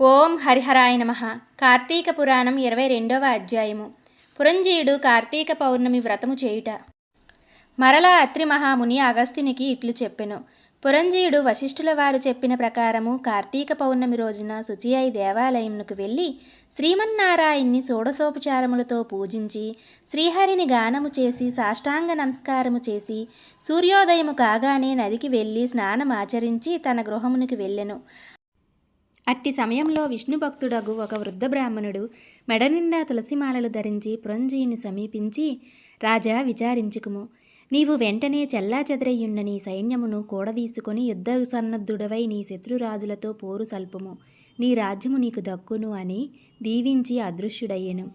ఓం హరిహరాయ నమ. కార్తీక పురాణం ఇరవై రెండవ అధ్యాయము. పురంజీయుడు కార్తీక పౌర్ణమి వ్రతము చేయుట. మరలా అత్రి మహాముని అగస్త్యునికి ఇట్లు చెప్పెను. పురంజీయుడు వశిష్ఠుల వారు చెప్పిన ప్రకారము కార్తీక పౌర్ణమి రోజున శుచి అయి దేవాలయంకు వెళ్ళి శ్రీమన్నారాయణ్ణి షోడశోపచారములతో పూజించి శ్రీహరిని గానము చేసి సాష్టాంగ నమస్కారము చేసి సూర్యోదయము కాగానే నదికి వెళ్ళి స్నానమాచరించి తన గృహమునికి వెళ్ళెను. అట్టి సమయంలో విష్ణు భక్తుడగు ఒక వృద్ధ బ్రాహ్మణుడు మెడనిండా తులసిమాలలు ధరించి పురంజీని సమీపించి రాజా విచారించుకుము. నీవు వెంటనే చెల్లా చెదరయ్యున్న నీ సైన్యమును కూడదీసుకొని యుద్ధ సన్నద్ధుడవై నీ శత్రురాజులతో పోరు సల్పుము. నీ రాజ్యము నీకు దక్కును అని దీవించి అదృశ్యుడయ్యెను.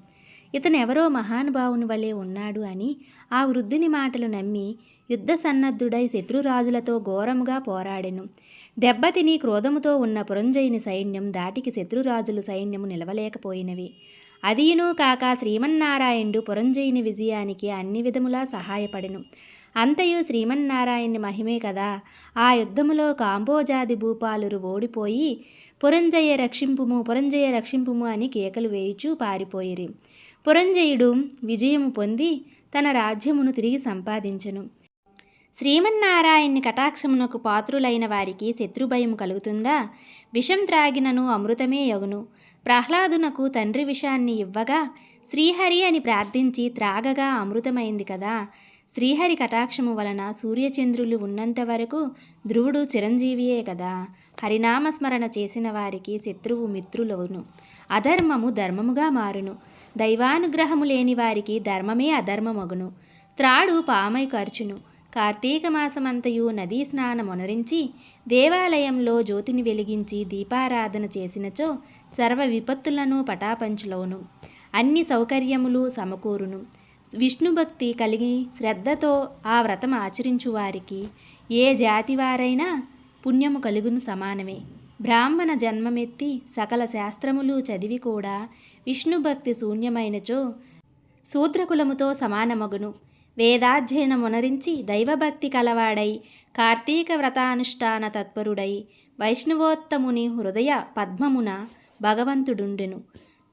ఇతనెవరో మహానుభావుని వలె ఉన్నాడు అని ఆ వృద్ధుని మాటలు నమ్మి యుద్ధ సన్నద్ధుడై శత్రురాజులతో ఘోరముగా పోరాడెను. దెబ్బతిని క్రోధముతో ఉన్న పురంజయుని సైన్యం దాటికి శత్రురాజులు సైన్యము నిలవలేకపోయినవి. అదీనూ కాక శ్రీమన్నారాయణుడు పురంజయుని విజయానికి అన్ని విధములా సహాయపడెను. అంతయు శ్రీమన్నారాయణుని మహిమే కదా. ఆ యుద్ధములో కాంబోజాది భూపాలురు ఓడిపోయి పురంజయ రక్షింపుము పురంజయ రక్షింపుము అని కేకలు వేయిచూ పారిపోయిరి. పురంజయుడు విజయము పొంది తన రాజ్యమును తిరిగి సంపాదించెను. శ్రీమన్నారాయణ్ణి కటాక్షమునకు పాత్రులైన వారికి శత్రుభయం కలుగుతుందా? విషం త్రాగినను అమృతమే యగును. ప్రహ్లాదునకు తండ్రి విషాన్ని ఇవ్వగా శ్రీహరి అని ప్రార్థించి త్రాగగా అమృతమైంది కదా. శ్రీహరి కటాక్షము వలన సూర్యచంద్రులు ఉన్నంత వరకు ధ్రువుడు చిరంజీవియే కదా. హరినామస్మరణ చేసిన వారికి శత్రువు మిత్రులవును అధర్మము ధర్మముగా మారును. దైవానుగ్రహము లేని వారికి ధర్మమే అధర్మమగును. త్రాడు పామై ఖర్చును కార్తీక మాసమంతయు నదీ స్నానమునరించి దేవాలయంలో జ్యోతిని వెలిగించి దీపారాధన చేసినచో సర్వ విపత్తులను పటాపంచులోను. అన్ని సౌకర్యములు సమకూరును. విష్ణుభక్తి కలిగి శ్రద్ధతో ఆ వ్రతం ఆచరించు వారికి ఏ జాతి వారైనా పుణ్యము కలుగును సమానమే. బ్రాహ్మణ జన్మమెత్తి సకల శాస్త్రములు చదివి కూడా విష్ణుభక్తి శూన్యమైనచో శూద్రకులముతో సమానమగును. వేదాధ్యయనమునరించి దైవభక్తి కలవాడై కార్తీక వ్రతానుష్ఠాన తత్పరుడై వైష్ణవోత్తముని హృదయ పద్మమున భగవంతుడుండెను.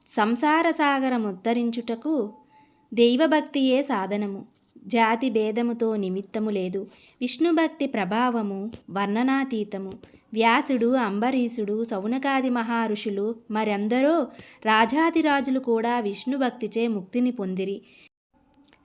సంసార సాగరముద్ధరించుటకు దైవభక్తియే సాధనము. జాతి భేదముతో నిమిత్తము లేదు. విష్ణుభక్తి ప్రభావము వర్ణనాతీతము. వ్యాసుడు అంబరీషుడు సౌనకాది మహారుషులు మరెందరో రాజాదిరాజులు కూడా విష్ణుభక్తిచే ముక్తిని పొందిరి.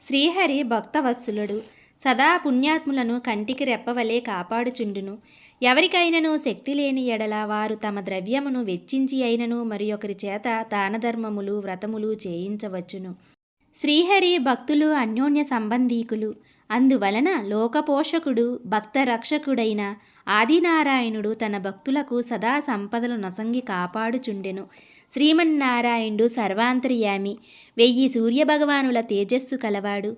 శ్రీహరి భక్తవత్సలుడు. సదా పుణ్యాత్ములను కంటికి రెప్పవలే కాపాడుచుండును. ఎవరికైనను శక్తి లేని ఎడల వారు తమ ద్రవ్యమును వెచ్చించి అయినను మరి ఒకరి చేత దానధర్మములు వ్రతములు చేయించవచ్చును. శ్రీహరి భక్తులు అన్యోన్య సంబంధీకులు. అందువలన లోకపోషకుడు భక్త రక్షకుడైన ఆదినారాయణుడు తన భక్తులకు సదా సంపదలు నొసంగి కాపాడుచుండెను. శ్రీమన్నారాయణుడు సర్వాంతర్యామి వెయ్యి సూర్యభగవానుల తేజస్సు కలవాడు.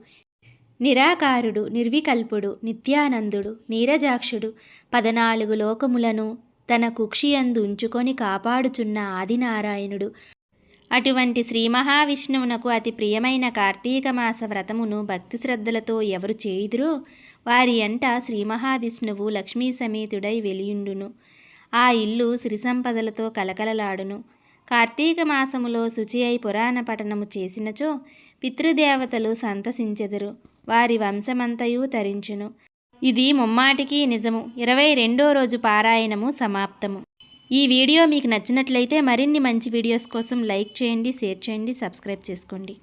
నిరాకారుడు నిర్వికల్పుడు నిత్యానందుడు నీరజాక్షుడు పదనాలుగు లోకములను తన కుక్షియందు ఉంచుకొని కాపాడుచున్న ఆదినారాయణుడు అటువంటి శ్రీ మహావిష్ణువునకు అతి ప్రియమైన కార్తీక మాస వ్రతమును భక్తి శ్రద్ధలతో ఎవరు చేయుదురో వారి అంట శ్రీ మహావిష్ణువు లక్ష్మీ సమేతుడై వెలియుండును. ఆ ఇల్లు సిరి సంపదలతో కలకలలాడును. కార్తీక మాసములో శుచి అయి పురాణ పఠనము చేసినచో పితృదేవతలు సంతసించెదరు. వారి వంశమంతయు తరించును. ఇది ముమ్మాటికి నిజము. ఇరవై రెండో రోజు పారాయణము సమాప్తము. ఈ వీడియో మీకు నచ్చినట్లయితే మరిన్ని మంచి వీడియోస్ కోసం లైక్ చేయండి షేర్ చేయండి సబ్స్క్రైబ్ చేసుకోండి.